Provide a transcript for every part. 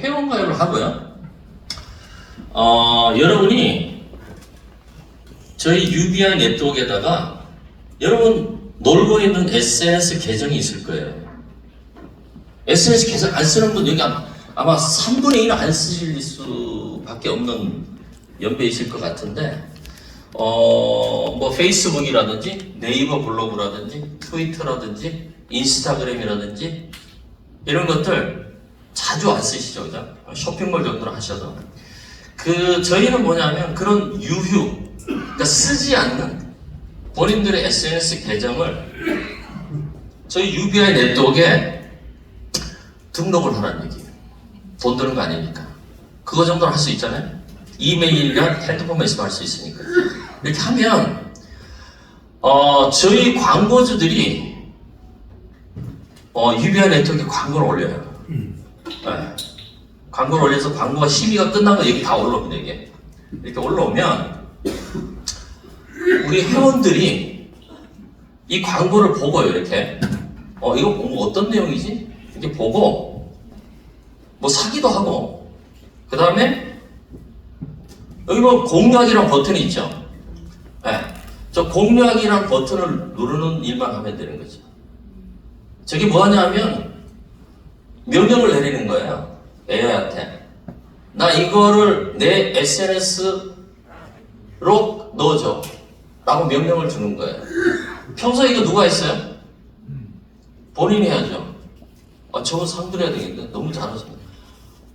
회원 가입을 하고요. 어, 여러분이 저희 UBI 네트워크에다가 여러분 놀고 있는 SNS 계정이 있을 거예요. SNS 계정 안 쓰는 분 여기 아마, 아마 3분의 1은 안 쓰실 수밖에 없는 연배이실 것 같은데 어, 뭐 페이스북이라든지 네이버 블로그라든지 트위터라든지 인스타그램이라든지 이런 것들 자주 안 쓰시죠, 그죠? 쇼핑몰 정도로 하셔도. 그, 저희는 뭐냐면 그런 유휴, 그러니까 쓰지 않는 본인들의 SNS 계정을 저희 UBI 네트워크에 등록을 하라는 얘기예요. 돈 드는 거 아니니까. 그거 정도는 할 수 있잖아요. 이메일이나 핸드폰 메시지 할수 있으니까. 이렇게 하면, 어, 저희 광고주들이, 어, UBI 네트워크에 광고를 올려요. 네. 광고를 올려서 광고가 심의가 끝나면 여기 다 올라옵니다, 이게. 이렇게 올라오면, 우리 회원들이 이 광고를 보고요, 이렇게. 어, 이거 뭐 어떤 내용이지? 이렇게 보고, 뭐 사기도 하고, 그 다음에, 여기 뭐 공유하기란 버튼이 있죠. 네. 저 공유하기란 버튼을 누르는 일만 하면 되는 거죠. 저게 뭐하냐면, 명령을 내리는 거예요. AI한테. 나 이거를 내 SNS로 넣어줘. 라고 명령을 주는 거예요. 평소에 이거 누가 했어요? 본인이 해야죠. 아, 저거 상들해야 되겠네. 너무 잘하십니다.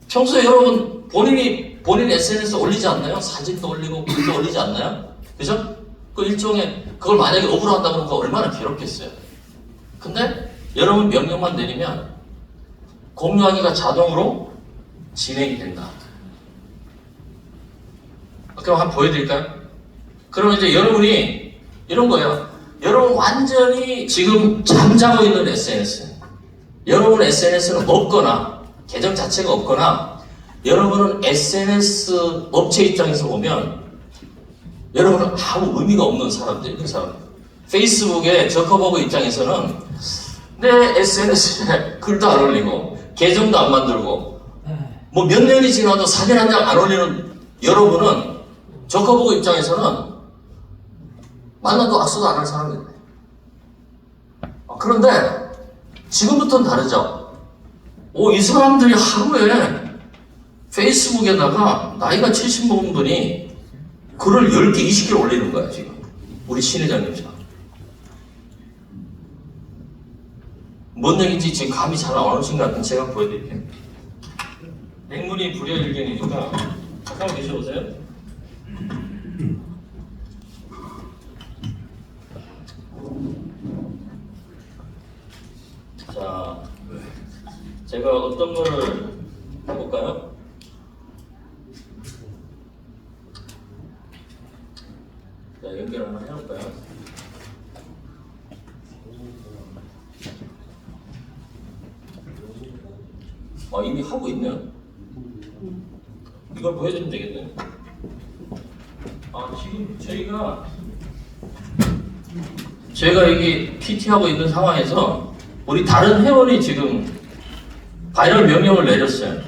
평소에 여러분, 본인이, 본인 SNS 올리지 않나요? 사진도 올리고, 글도 올리지 않나요? 그죠? 그 일종의, 그걸 만약에 그러면 그거 얼마나 괴롭겠어요. 근데 여러분 명령만 내리면 공유하기가 자동으로 진행이 된다. 그럼 한번 보여드릴까요? 그러면 이제 여러분이 이런 거예요. 여러분 완전히 지금 잠자고 있는 SNS. 여러분 SNS는 없거나 계정 자체가 없거나 여러분은 SNS 업체 입장에서 보면 여러분은 아무 의미가 없는 사람들, 그 사람. 페이스북에 저커버그 입장에서는 내 SNS에 글도 안 올리고 계정도 안 만들고 뭐 몇 년이 지나도 사진 한 장 안 올리는 여러분은 저커버그 입장에서는 만나도 악수도 안 할 사람인데 어, 그런데 지금부터는 다르죠. 오, 이 사람들이 하루에 페이스북에다가 나이가 70 먹은 분이 글을 10개, 20개 올리는 거야 지금. 우리 신회장님처럼 뭔 얘기인지 지금 감이 잘 안 오신 것 같은데 제가 보여드릴게요. 맹문이 불여일견이니까 잠깐 계셔보세요. 자, 제가 어떤 거를 해볼까요? 자, 연결 한번 해볼까요? 아, 이미 하고 있네요. 이걸 보여주면 되겠네요. 아, 지금 저희가 저희가 여기 PT 하고 있는 상황에서 우리 다른 회원이 지금 바이럴 명령을 내렸어요.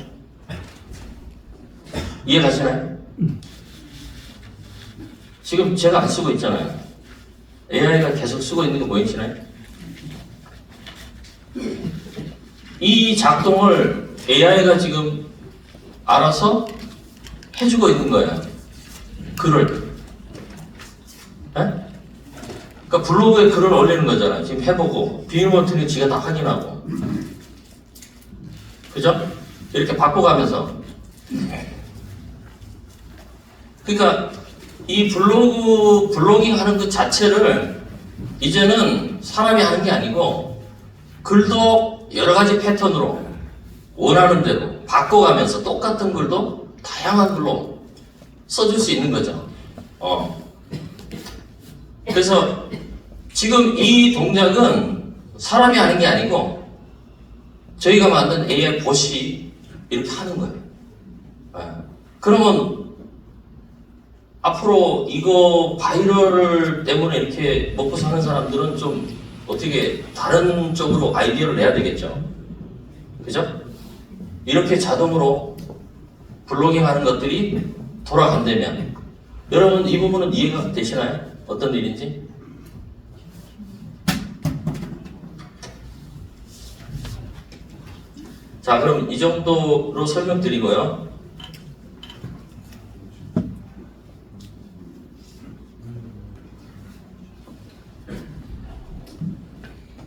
이해 가시나요? 지금 제가 안 쓰고 있잖아요. AI가 계속 쓰고 있는 거 보이시나요? 이 작동을 AI가 지금 알아서 해주고 있는 거예요. 글을. 예? 그러니까 블로그에 글을 올리는 거잖아요. 지금 해보고 비밀 버튼이 지가 다 확인하고. 그죠? 이렇게 바꿔가면서. 그러니까 이 블로그 블로깅 하는 것 자체를 이제는 사람이 하는 게 아니고 글도 여러 가지 패턴으로 원하는 대로 바꿔가면서 똑같은 글도 다양한 글로 써줄 수 있는 거죠. 어. 그래서 지금 이 동작은 사람이 하는 게 아니고 저희가 만든 AI 봇이 이렇게 하는 거예요. 예. 그러면 앞으로 이거 바이럴 때문에 이렇게 먹고 사는 사람들은 좀 어떻게 다른 쪽으로 아이디어를 내야 되겠죠. 그죠? 이렇게 자동으로 블로깅 하는 것들이 돌아간다면 여러분 이 부분은 이해가 되시나요? 어떤 일인지? 자 그럼 이 정도로 설명드리고요.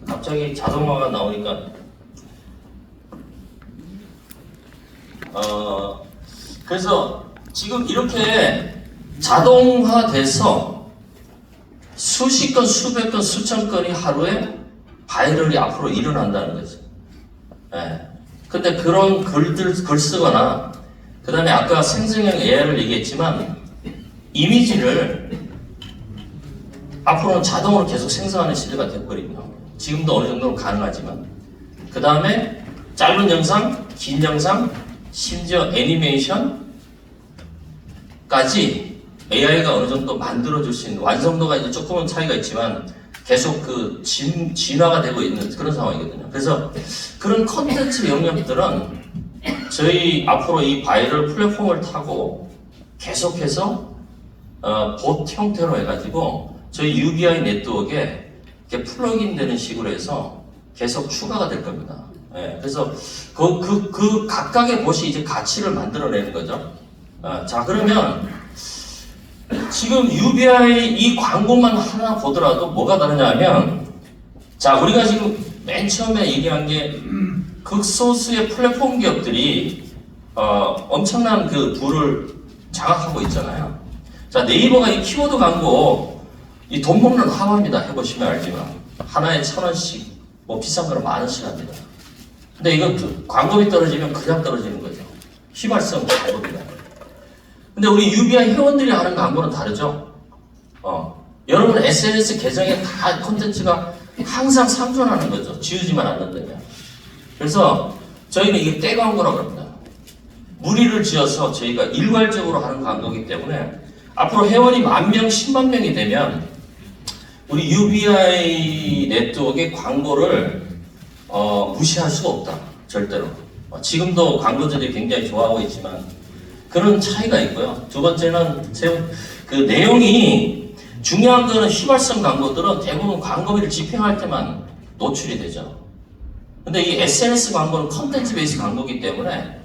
갑자기 자동화가 나오니까 어 그래서 지금 이렇게 자동화돼서 수십 건, 수백 건, 수천 건이 하루에 바이럴이 앞으로 일어난다는 거죠. 예. 근데 그런 글들, 글 쓰거나, 그 다음에 아까 생성형 AI를 얘기했지만, 이미지를 앞으로는 자동으로 계속 생성하는 시대가 돼버립니다. 지금도 어느 정도는 가능하지만. 그 다음에 짧은 영상, 긴 영상, 심지어 애니메이션까지 AI가 어느 정도 만들어줄 수 있는 완성도가 이제 조금은 차이가 있지만 계속 그 진, 진화가 되고 있는 그런 상황이거든요. 그래서 그런 컨텐츠 영역들은 저희 앞으로 이 바이럴 플랫폼을 타고 계속해서 어, 봇 형태로 해가지고 저희 UBI 네트워크에 플러그인 되는 식으로 해서 계속 추가가 될 겁니다. 예, 그래서 그, 그, 그 각각의 봇이 이제 가치를 만들어내는 거죠. 어, 자, 그러면 지금 UBI 이 광고만 하나 보더라도 뭐가 다르냐면 자 우리가 지금 맨 처음에 얘기한 게 극소수의 플랫폼 기업들이 어, 엄청난 그 부를 장악하고 있잖아요. 자 네이버가 이 키워드 광고 이 돈 먹는 하마입니다. 해보시면 알지만 하나에 천 원씩 뭐 비싼 거는 만 원씩 합니다. 근데 이거 그 광고비 떨어지면 그냥 떨어지는 거죠. 휘발성 광고비가. 근데 우리 UBI 회원들이 하는 광고는 다르죠? 어. 여러분 SNS 계정에 다 콘텐츠가 항상 상존하는 거죠. 지우지만 않는다면. 그래서 저희는 이게 때 광고라고 합니다. 무리를 지어서 저희가 일괄적으로 하는 광고이기 때문에 앞으로 회원이 만 명, 10만 명이 되면 우리 UBI 네트워크의 광고를 어, 무시할 수가 없다. 절대로. 어, 지금도 광고주들이 굉장히 좋아하고 있지만 그런 차이가 있고요. 두 번째는 제- 그 내용이 중요한 거는 휘발성 광고들은 대부분 광고비를 집행할 때만 노출이 되죠. 근데 이 SNS 광고는 컨텐츠 베이스 광고이기 때문에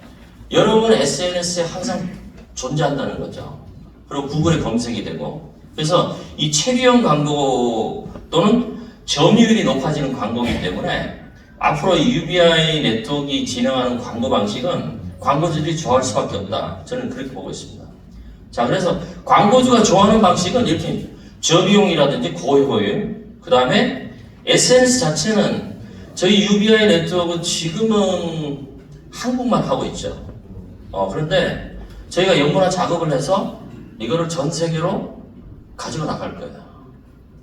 여러분 SNS에 항상 존재한다는 거죠. 그리고 구글에 검색이 되고 그래서 이 체류형 광고 또는 점유율이 높아지는 광고이기 때문에 앞으로 이 UBI 네트워크가 진행하는 광고 방식은 광고주들이 좋아할 수밖에 없다. 저는 그렇게 보고 있습니다. 자, 그래서 광고주가 좋아하는 방식은 이렇게 저비용이라든지 고효율, 그 다음에 SNS 자체는 저희 UBI 네트워크 지금은 한국만 하고 있죠. 어, 그런데 저희가 연구나 작업을 해서 이거를 전 세계로 가지고 나갈 거예요.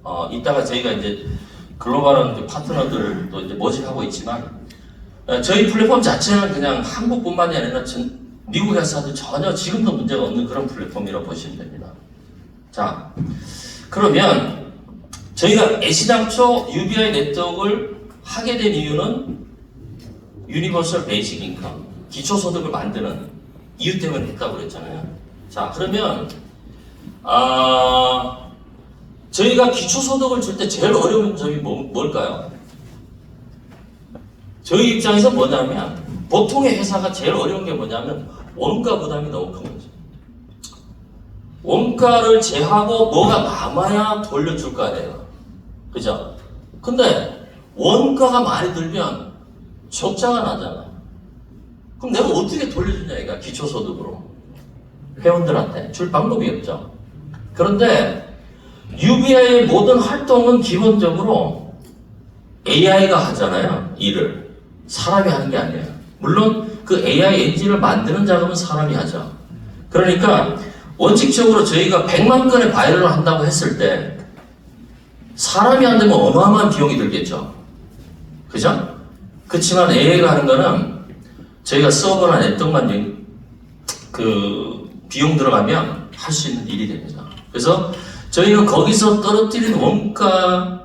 어, 이따가 저희가 이제 글로벌한 파트너들도 이제 모집하고 있지만 어, 저희 플랫폼 자체는 그냥 한국뿐만이 아니라 전 미국 회사도 전혀 지금도 문제가 없는 그런 플랫폼이라고 보시면 됩니다. 자, 그러면 저희가 애시당초 UBI 네트워크를 하게 된 이유는 유니버설 베이직 인컴, 기초소득을 만드는 이유 때문에 했다고 그랬잖아요. 자, 그러면 아, 저희가 기초소득을 줄 때 제일 어려운 점이 뭐, 뭘까요? 저희 입장에서 뭐냐면 보통의 회사가 제일 어려운 게 뭐냐면 원가 부담이 너무 큰 거죠. 원가를 제하고 뭐가 남아야 돌려줄 거 아니에요. 그죠? 근데 원가가 많이 들면 적자가 나잖아. 그럼 내가 어떻게 돌려주냐, 이가 기초소득으로. 회원들한테 줄 방법이 없죠. 그런데 UBI의 모든 활동은 기본적으로 AI가 하잖아요. 일을. 사람이 하는 게 아니에요. 물론 그 AI 엔진을 만드는 작업은 사람이 하죠. 그러니까 원칙적으로 저희가 100만 건의 바이럴을 한다고 했을 때 사람이 안 되면 어마어마한 비용이 들겠죠. 그죠? 그렇지만 AI가 하는 거는 저희가 서버나 연- 그 비용 들어가면 할 수 있는 일이 됩니다. 그래서 저희는 거기서 떨어뜨린 원가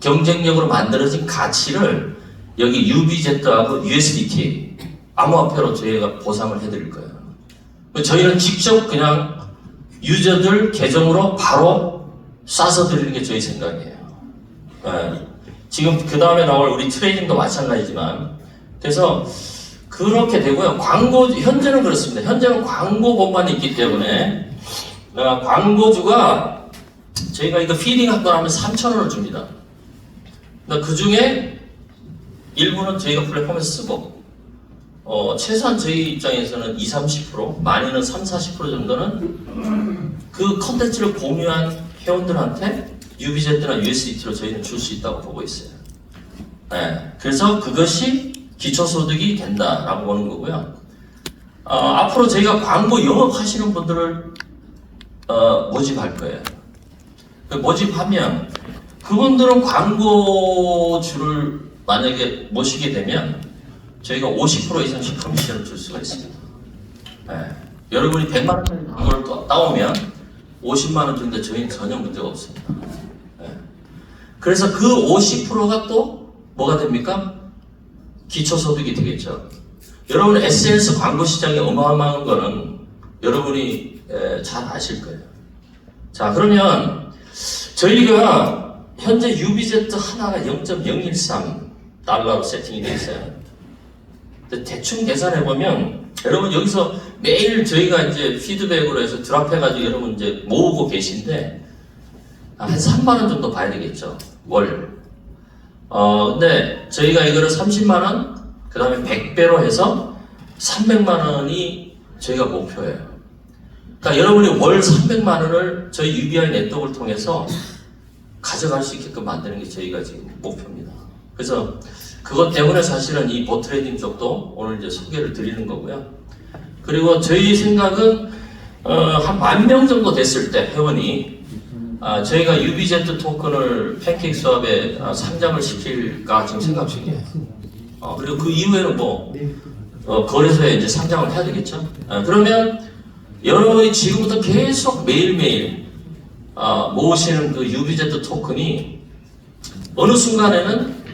경쟁력으로 만들어진 가치를 여기 UBZ하고 USDT 암호화폐로 저희가 보상을 해드릴 거예요. 저희는 직접 그냥 유저들 계정으로 바로 쏴서 드리는 게 저희 생각이에요. 예. 지금 그 다음에 나올 우리 트레이딩도 마찬가지지만 그래서 그렇게 되고요. 광고 현재는 그렇습니다. 현재는 광고본만 있기 때문에 어, 광고주가 저희가 이거 피딩 한 번 하면 3천 원을 줍니다. 그 중에 일부는 저희가 플랫폼에서 쓰고 어, 최소한 저희 입장에서는 2, 30% 많이는 3, 40% 정도는 그 컨텐츠를 공유한 회원들한테 UBZ나 USDT로 저희는 줄 수 있다고 보고 있어요. 네, 그래서 그것이 기초소득이 된다라고 보는 거고요. 어, 앞으로 저희가 광고 영업하시는 분들을 어, 모집할 거예요. 그 모집하면 그분들은 광고주를 만약에 모시게 되면 저희가 50% 이상씩 커미션을 줄 수가 있습니다. 네. 여러분이 100만 원짜리 광고를 또 따오면 50만 원 주는데 저희는 전혀 문제가 없습니다. 네. 그래서 그 50%가 또 뭐가 됩니까? 기초소득이 되겠죠. 여러분 SNS 광고 시장이 어마어마한 거는 여러분이 에, 잘 아실 거예요. 자 그러면 저희가 현재 UBZ 하나가 0.013 달러로 세팅이 되어 있어요. 대충 계산해 보면 여러분 여기서 매일 저희가 이제 피드백으로 해서 드랍해가지고 여러분 이제 모으고 계신데 한 3만 원 정도 봐야 되겠죠 월. 어 근데 저희가 이거를 30만 원, 그 다음에 100배로 해서 300만 원이 저희가 목표예요. 그러니까 여러분이 월 300만 원을 저희 UBI 네트워크를 통해서 가져갈 수 있게끔 만드는 게 저희가 지금 목표입니다. 그래서 그것 때문에 사실은 이 보트레이딩 쪽도 오늘 이제 소개를 드리는 거고요. 그리고 저희 생각은 어, 한 만 명 정도 됐을 때 회원이 아, 저희가 UBZ 토큰을 팬케이크 수업에 아, 상장을 시킬까 지금 생각 중이에요. 어, 그리고 그 이후에는 뭐 어, 거래소에 이제 상장을 해야 되겠죠. 아, 그러면 여러분이 지금부터 계속 매일매일 아, 모으시는 그 UBZ 토큰이 어느 순간에는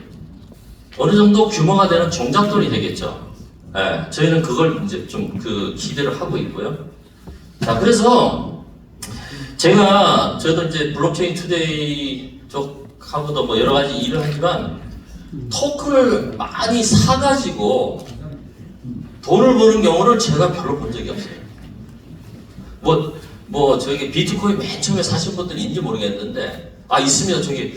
어느 정도 규모가 되는 종잣돈이 되겠죠. 예, 저희는 그걸 이제 좀 그 기대를 하고 있고요. 자, 그래서 제가 저도 이제 블록체인 투데이 쪽하고도 뭐 여러 가지 일을 하지만 토큰을 많이 사가지고 돈을 버는 경우를 제가 별로 본 적이 없어요. 뭐, 뭐, 저기 비트코인 맨 처음에 사신 분들이 있는지 모르겠는데, 아, 있습니다. 저기,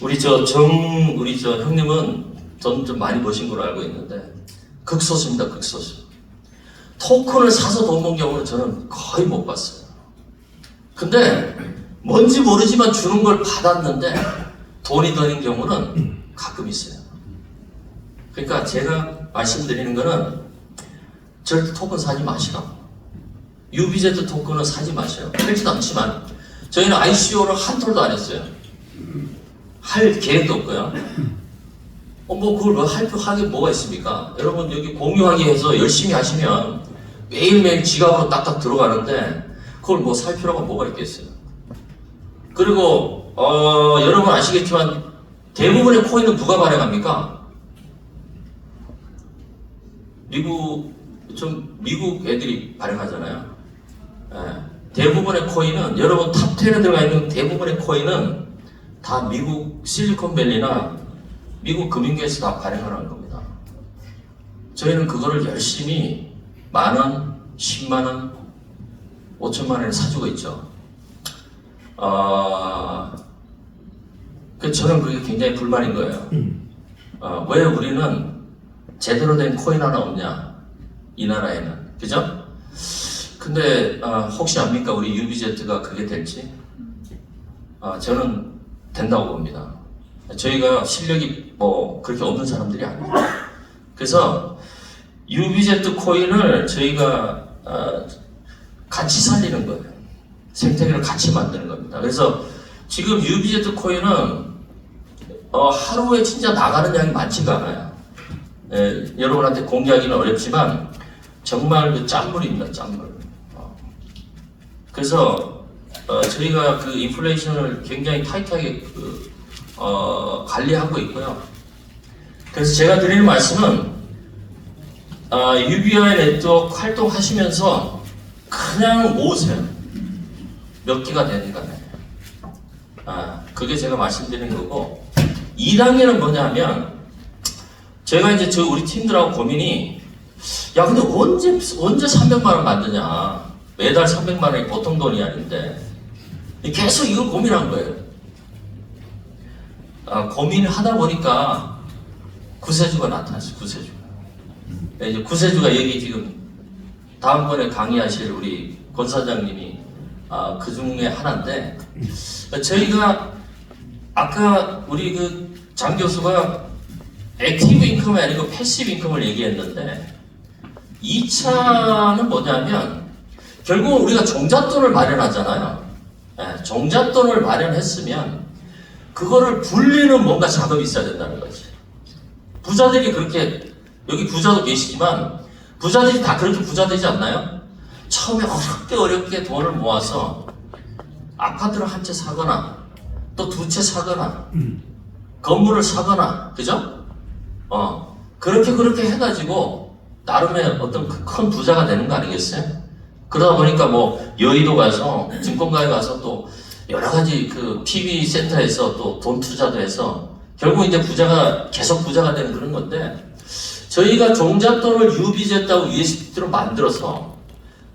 우리 저 정, 우리 저 형님은 돈좀 많이 버신 걸로 알고 있는데, 극소수입니다, 극소수. 토큰을 사서 돈 번 경우는 저는 거의 못 봤어요. 근데, 뭔지 모르지만 주는 걸 받았는데, 돈이 드는 경우는 가끔 있어요. 그러니까 제가 말씀드리는 거는, 절대 토큰 사지 마시라고. UBZ 토큰은 사지 마세요. 그렇지도 않지만 저희는 ICO를 한 톨도 안 했어요. 할 계획도 없고요. 어, 뭐 그걸 뭐할 하게 뭐가 있습니까? 여러분 여기 공유하기 해서 열심히 하시면 매일매일 지갑으로 딱딱 들어가는데 그걸 뭐 살 필요가 뭐가 있겠어요. 그리고 어, 여러분 아시겠지만 대부분의 코인은 누가 발행합니까? 미국 좀 미국 애들이 발행하잖아요. 예, 대부분의 코인은 여러분 탑 10에 들어가 있는 대부분의 코인은 다 미국 실리콘밸리나 미국 금융계에서 다 발행하는 겁니다. 저희는 그거를 열심히 만 원, 10만 원, 5천만 원에 사주고 있죠. 어, 그 저는 그게 굉장히 불만인 거예요. 어, 왜 우리는 제대로 된 코인 하나 없냐? 이 나라에는. 그죠? 근데 아, 혹시 압니까 우리 UBZ가 그게 될지? 아, 저는 된다고 봅니다. 저희가 실력이 뭐 그렇게 없는 사람들이 아니에요. 그래서 UBZ 코인을 저희가 아, 같이 살리는 거예요. 생태계를 같이 만드는 겁니다. 그래서 지금 UBZ 코인은 어, 하루에 진짜 나가는 양이 많지가 않아요. 예, 여러분한테 공개하기는 어렵지만 정말 그 짠물입니다, 짠물. 어. 그래서 어, 저희가 그 인플레이션을 굉장히 타이트하게 그, 어, 관리하고 있고요. 그래서 제가 드리는 말씀은 아, UBI 네트워크 활동하시면서 그냥 모으세요. 몇 개가 되는가. 아, 그게 제가 말씀드리는 거고. 2단계는 뭐냐면, 제가 이제 저 우리 팀들하고 고민이, 야, 근데 언제, 언제 300만 원 만드냐. 매달 300만 원이 보통 돈이 아닌데. 계속 이걸 고민한 거예요. 아, 고민을 하다 보니까 구세주가 나타났어요, 구세주. 네, 이제 구세주가 여기 지금 다음번에 강의하실 우리 권 사장님이 아, 그 중에 하나인데 저희가 아까 우리 그 장 교수가 액티브 인컴이 아니고 패시브 인컴을 얘기했는데 2차는 뭐냐면 결국은 우리가 종잣돈을 마련하잖아요. 예, 종잣돈을 마련했으면 그거를 불리는 뭔가 작업이 있어야 된다는 거지. 부자들이 그렇게 여기 부자도 계시지만 부자들이 다 그렇게 부자 되지 않나요? 처음에 어렵게 어렵게 돈을 모아서 아파트를 한 채 사거나 또 두 채 사거나 건물을 사거나 그죠? 어 그렇게 그렇게 해가지고 나름의 어떤 그큰 부자가 되는 거 아니겠어요? 그러다 보니까 뭐 여의도 가서 증권가에 가서 또 여러 가지 그 PB 센터에서 또 돈 투자도 해서 결국 이제 부자가 계속 부자가 되는 그런 건데 저희가 종잣돈을 유비제다고 USDT로 만들어서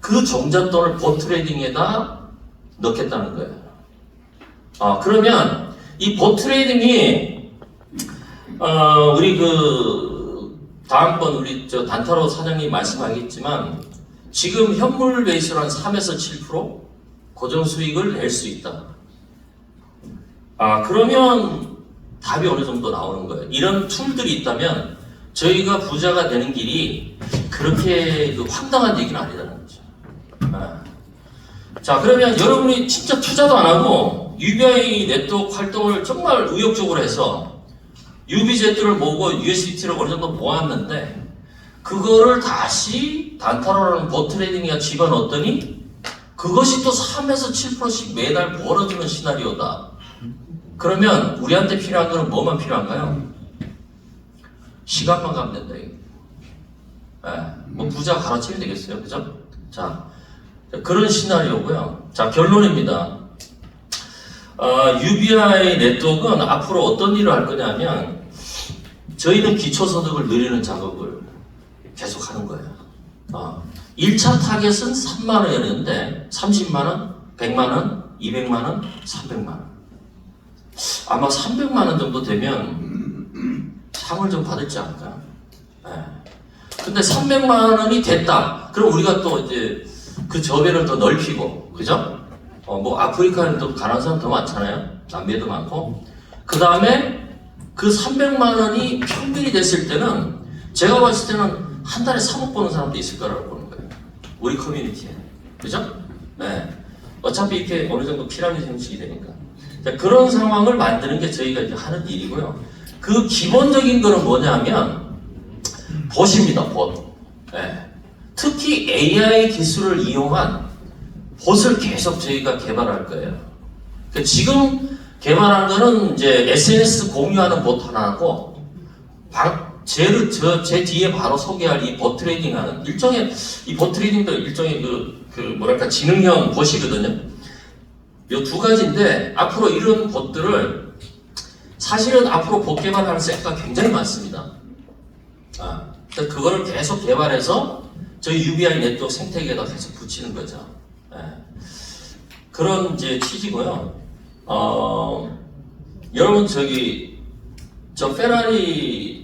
그 종잣돈을 보트레이딩에다 넣겠다는 거예요. 아 그러면 이 보트레이딩이 어, 우리 그 다음번 우리 저 단타로 사장님 말씀하겠지만 지금 현물 베이스로 한 3에서 7% 고정 수익을 낼 수 있다. 아 그러면 답이 어느 정도 나오는 거예요. 이런 툴들이 있다면 저희가 부자가 되는 길이 그렇게 그 황당한 얘기는 아니라는 거죠. 아. 자 그러면 여러분이 진짜 투자도 안 하고 UBI 네트워크 활동을 정말 의욕적으로 해서 UBZ를 모으고 USDT를 어느 정도 모았는데 그거를 다시 단타로라는 보트레이딩에 집어넣었더니 그것이 또 3에서 7%씩 매달 벌어지는 시나리오다. 그러면 우리한테 필요한 거는 뭐만 필요한가요? 시간만 가면 된다. 이거. 예, 뭐 부자 가르치면 되겠어요. 그죠? 자, 그런 시나리오고요. 자, 결론입니다. 어, UBI 네트워크는 앞으로 어떤 일을 할 거냐면 저희는 기초소득을 늘리는 작업을 계속 하는 거예요. 어, 1차 타겟은 3만 원이었는데 30만 원, 100만 원, 200만 원, 300만 원. 아마 300만 원 정도 되면 상을 좀 받을지 않을까. 예. 근데 300만 원이 됐다. 그럼 우리가 또 이제 그 저변을 더 넓히고, 그죠? 어, 뭐 아프리카는 또 가난한 사람 더 많잖아요. 남미에도 많고. 그 다음에 그 300만 원이 평균이 됐을 때는 제가 봤을 때는 한 달에 3억 버는 사람도 있을 거라고 보는 거예요. 우리 커뮤니티에. 그죠? 네. 어차피 이렇게 어느 정도 피라미드 형식이 되니까. 자, 그런 상황을 만드는 게 저희가 이제 하는 일이고요. 그 기본적인 거는 뭐냐면, 봇입니다, 봇. 네. 특히 AI 기술을 이용한 봇을 계속 저희가 개발할 거예요. 그 지금 개발한 거는 이제 SNS 공유하는 봇 하나고, 방, 제, 저, 제 뒤에 바로 소개할 이봇 트레이딩 하는 일종의, 이봇 트레이딩도 일종의 그, 그 뭐랄까, 지능형 봇이거든요. 요 두 가지인데, 앞으로 이런 봇들을 사실은 앞으로 봇 개발하는 섹터가 굉장히 많습니다. 아, 그거를 계속 개발해서 저희 UBI 네트워크 생태계에다 계속 붙이는 거죠. 예. 그런 이제 취지고요. 어, 여러분 저기 저 페라리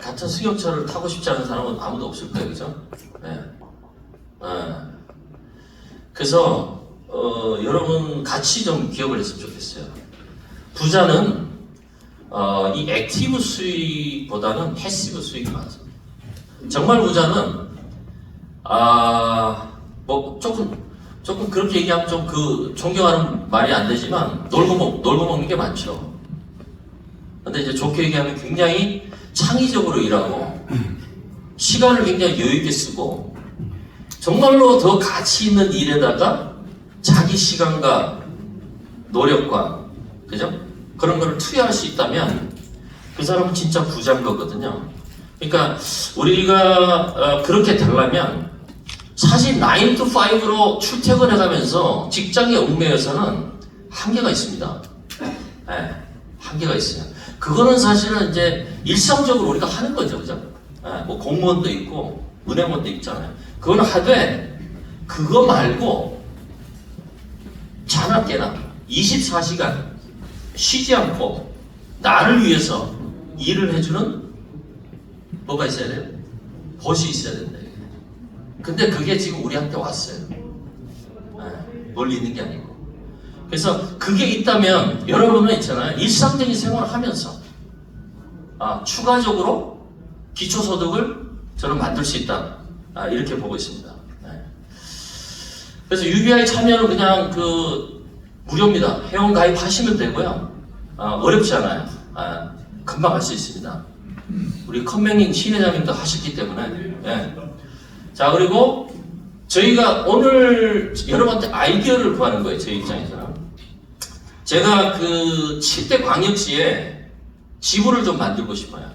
같은 승용차를 타고 싶지 않은 사람은 아무도 없을 거예요, 그죠? 예. 예. 그래서 어, 여러분 같이 좀 기억을 했으면 좋겠어요. 부자는 어, 이 액티브 수익보다는 패시브 수익이 많습니다. 정말 부자는 아, 뭐 조금 조금 그렇게 얘기하면 좀 그 존경하는 말이 안 되지만 놀고 먹 놀고 먹는 게 많죠. 근데 이제 좋게 얘기하면 굉장히 창의적으로 일하고 시간을 굉장히 여유 있게 쓰고 정말로 더 가치 있는 일에다가 자기 시간과 노력과 그죠? 그런 거를 투여할 수 있다면 그 사람은 진짜 부자인 거거든요. 그러니까 우리가 어, 그렇게 되려면 사실 9 to 5로 출퇴근해 가면서 직장에 얽매여서는 한계가 있습니다. 예, 한계가 있어요. 그거는 사실은 이제 일상적으로 우리가 하는 거죠, 그죠? 예, 뭐 공무원도 있고 은행원도 있잖아요. 그거는 하되 그거 말고 자나 깨나 24시간 쉬지 않고 나를 위해서 일을 해주는 뭐가 있어야 돼요? 벗이 있어야 된다. 근데 그게 지금 우리한테 왔어요. 예, 멀리 있는 게 아니고. 그래서 그게 있다면 여러분은 있잖아요. 일상적인 생활을 하면서 아, 추가적으로 기초소득을 저는 만들 수 있다. 아, 이렇게 보고 있습니다. 네. 그래서 UBI 참여는 그냥 그 무료입니다. 회원 가입하시면 되고요. 아, 어렵지 않아요. 아, 금방 할 수 있습니다. 우리 컴맹잉 신회장님도 하셨기 때문에. 예. 자 그리고 저희가 오늘 여러분한테 아이디어를 구하는 거예요. 저희 입장에서는. 제가 그 7대 광역시에 지구를 좀 만들고 싶어요.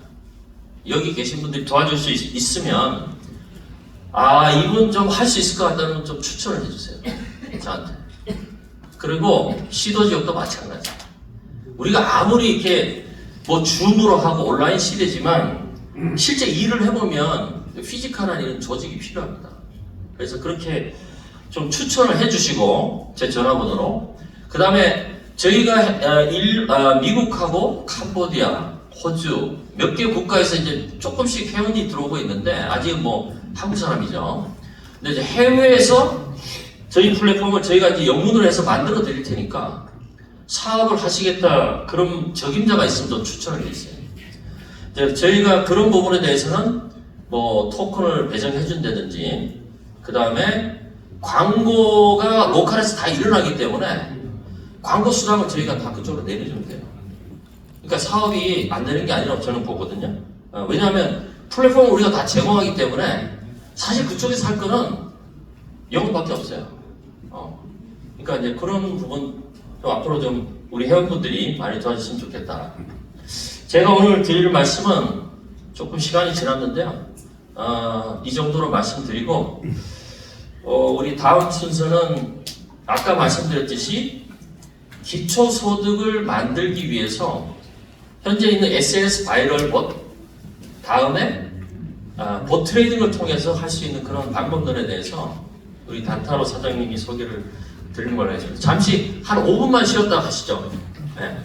여기 계신 분들이 도와줄 수 있, 으면 아 이분 좀 할 수 있을 것 같다면 좀 추천을 해주세요. 저한테. 그리고 시도 지역도 마찬가지. 우리가 아무리 이렇게 뭐 줌으로 하고 온라인 시대지만 실제 일을 해보면 피지컬한 이런 조직이 필요합니다. 그래서 그렇게 좀 추천을 해주시고 제 전화번호로 그 다음에 저희가 어, 일, 어, 미국하고 캄보디아, 호주 몇 개 국가에서 이제 조금씩 회원이 들어오고 있는데 아직은 뭐 한국 사람이죠. 근데 이제 해외에서 저희 플랫폼을 저희가 이제 영문을 해서 만들어 드릴 테니까 사업을 하시겠다 그런 적임자가 있으면 좀 추천을. 이제 저희가 그런 부분에 대해서는 뭐 토큰을 배정해 준다든지 그 다음에 광고가 로컬에서 다 일어나기 때문에 광고 수당을 저희가 다 그쪽으로 내려주면 돼요. 그러니까 사업이 안 되는 게 아니라고 저는 보거든요. 어, 왜냐하면 플랫폼을 우리가 다 제공하기 때문에 사실 그쪽에서 할 거는 영업밖에 없어요. 어. 그러니까 이제 그런 부분 좀 앞으로 좀 우리 회원분들이 많이 도와주시면 좋겠다. 제가 오늘 드릴 말씀은 조금 시간이 지났는데요. 어, 이 정도로 말씀드리고 어, 우리 다음 순서는 아까 말씀드렸듯이 기초소득을 만들기 위해서 현재 있는 SNS 바이럴 봇 다음에 아, 봇 트레이딩을 통해서 할 수 있는 그런 방법론에 대해서 우리 단타로 사장님이 소개를 드리는 걸로 해서 잠시 한 5분만 쉬었다 가시죠. 네.